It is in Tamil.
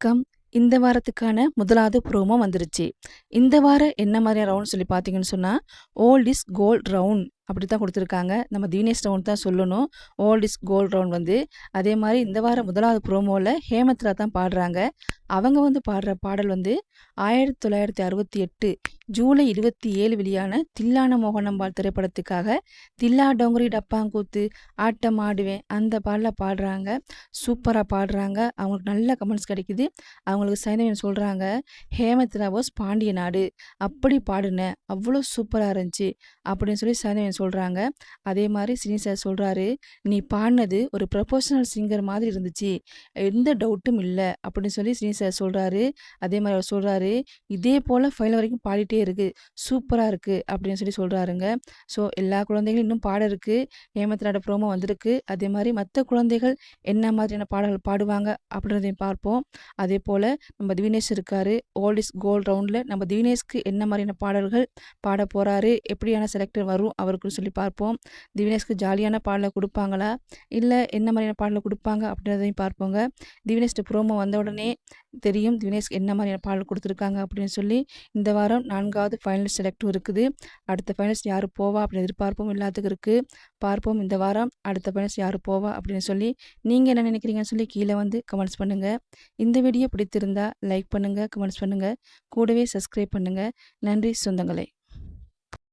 வணக்கம். இந்த வாரத்துக்கான முதலாவது ப்ரோமோ வந்துருச்சு. இந்த வாரம் என்ன மாதிரியான ரவுண்ட் சொல்லி பார்த்தீங்கன்னு சொன்னால் ஓல்ட் இஸ் கோல்ட் ரவுண்ட் அப்படி தான் கொடுத்துருக்காங்க. நம்ம தினேஷ் ரவுண்ட் தான் சொல்லணும். ஓல்ட் இஸ் கோல்ட் ரவுண்ட் வந்து அதே மாதிரி இந்த வாரம் முதலாவது ப்ரோமோவில் ஹேமத்ரா தான் பாடுறாங்க. அவங்க வந்து பாடுற பாடல் வந்து ஆயிரத்தி தொள்ளாயிரத்தி அறுபத்தி எட்டு ஜூலை இருபத்தி ஏழு வெளியான தில்லான மோகனம்பாள் திரைப்படத்துக்காக தில்லா டோங்கரி டப்பாங்கூத்து ஆட்டம் ஆடுவேன் அந்த பாடலை பாடுறாங்க. சூப்பராக பாடுறாங்க. அவங்களுக்கு நல்ல கமெண்ட்ஸ் கிடைக்குது. அவங்களுக்கு சைந்தவன் சொல்கிறாங்க ஹேமத்ரா வாஸ் பாண்டிய நாடு. அப்படி பாடுனேன் அவ்வளோ சூப்பராக இருந்துச்சு. அப்படின்னு சொல்லி சைந்தவன் சொல்கிறாங்க அதே மாதிரி சினி சார் சொல்கிறாரு நீ பாடினது ஒரு ப்ரொஃபஷனல் சிங்கர் மாதிரி இருந்துச்சு. எந்த டவுட்டும் இல்லை. அப்படின்னு சொல்லி சினி சார் சொல்கிறாரு அதே மாதிரி அவர் சொல்கிறாரு இதே போல் ஃபைனல் வரைக்கும் பாடிட்டே இருக்குது சூப்பராக இருக்குது அப்படின்னு சொல்லி சொல்கிறாருங்க ஸோ எல்லா குழந்தைகளும் இன்னும் பாட இருக்குது ஹேமத்ராட ப்ரோமோ வந்திருக்கு. அதே மாதிரி மற்ற குழந்தைகள் என்ன மாதிரியான பாடல்கள் பாடுவாங்க அப்படின்றதையும் பார்ப்போம். அதே போல் நம்ம திவினேஷ் இருக்கார். ஓல்ட் இஸ் கோல்ட் ரவுண்டில் நம்ம திவினேஷ்க்கு என்ன மாதிரியான பாடல்கள் பாட போகிறாரு எப்படியான செலக்டர் வரும்? அவருக்கு சொல்லி பார்ப்போம். திவினேஷ்க்கு ஜாலியான பாடலை கொடுப்பாங்களா? இல்லை என்ன மாதிரியான பாடலை கொடுப்பாங்க அப்படின்றதையும் பார்ப்போங்க. திவினேஷ்ட ப்ரோமோ வந்த உடனே தெரியும் தினேஷ் என்ன மாதிரியான பாடல் கொடுத்துருக்காங்க அப்படின்னு சொல்லி. இந்த வாரம் நான்காவது ஃபைனல் செலக்டும் இருக்குது. அடுத்த ஃபைனல்ஸ் யார் போவா அப்படின்னு எதிர்பார்ப்போம் எல்லாத்துக்கும் இருக்குது பார்ப்போம் இந்த வாரம் அடுத்த ஃபைனல்ஸ் யார் போவா அப்படின்னு சொல்லி. நீங்கள் என்ன நினைக்கிறீங்கன்னு சொல்லி கீழே வந்து கமெண்ட்ஸ் பண்ணுங்கள் இந்த வீடியோ பிடித்திருந்தா லைக் பண்ணுங்கள் கமெண்ட்ஸ் பண்ணுங்கள் கூடவே சப்ஸ்கிரைப் பண்ணுங்கள் நன்றி சொந்தங்களே.